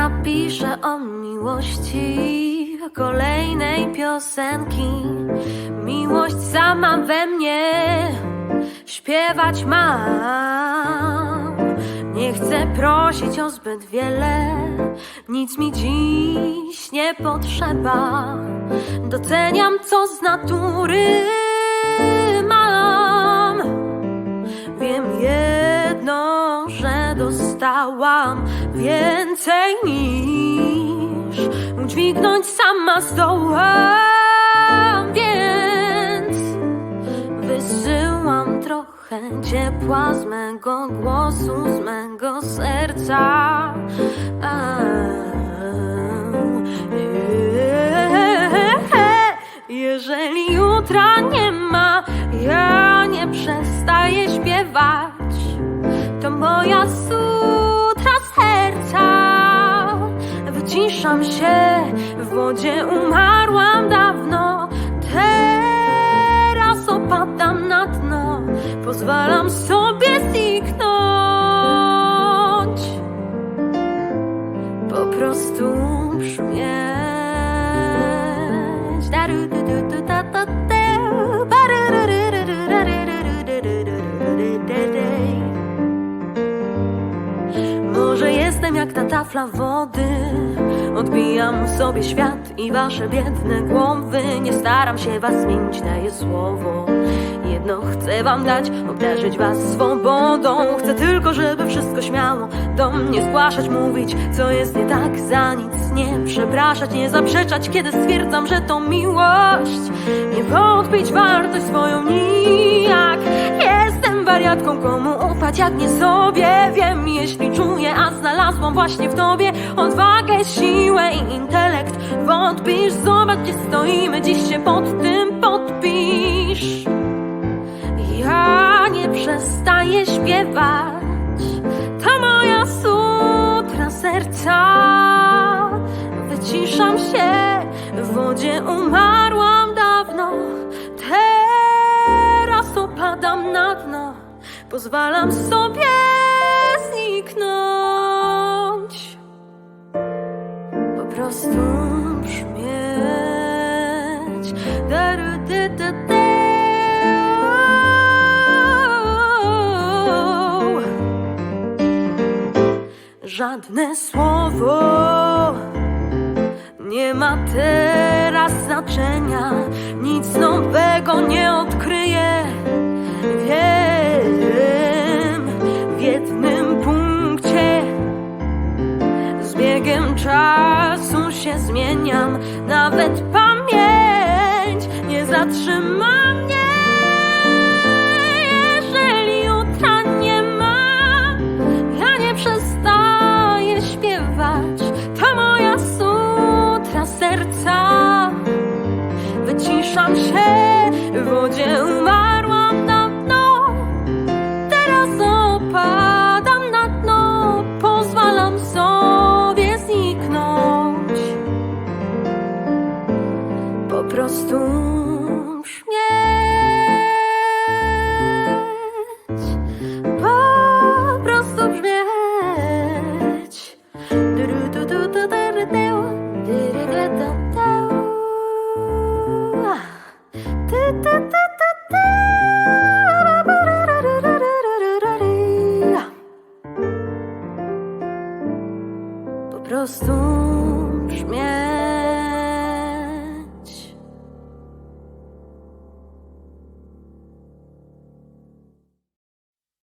napiszę o miłości kolejnej piosenki. Miłość sama we mnie śpiewać mam. Nie chcę prosić o zbyt wiele, nic mi dziś nie potrzeba. Doceniam co z natury malam. dostałam więcej niż udźwignąć sama zdołam, więc wysyłam trochę ciepła z mego głosu, z mego serca. A, e, jeżeli jutra nie ma moja sutra serca. Wyciszam się, w wodzie umarłam dawno. Teraz opadam na dno, pozwalam sobie zniknąć. Po prostu brzmieć. Jak ta tafla wody. Odbijam w sobie świat i wasze biedne głowy. Nie staram się was zmienić, daję słowo. Jedno chcę wam dać, obdarzyć was swobodą. Chcę tylko, żeby wszystko śmiało do mnie zgłaszać Mówić, co jest nie tak, za nic nie przepraszać. Nie zaprzeczać, kiedy stwierdzam, że to miłość. Nie wątpić wartość swoją nijak. Jestem wariatką, komu ufać jak nie sobie Wiem, jeśli czuję, a znalazłam właśnie w tobie Odwagę, siłę i intelekt. Wątpisz, zobacz gdzie stoimy Dziś się pod tym podpisz. Ja nie przestaję śpiewać To moja sutra serca. Wyciszam się W wodzie umarłam dawno Teraz opadam na dno Pozwalam sobie zniknąć. Po prostu brzmieć. Żadne słowo nie ma teraz znaczenia, czasu się zmieniam, nawet pamięć nie zatrzyma mnie. Po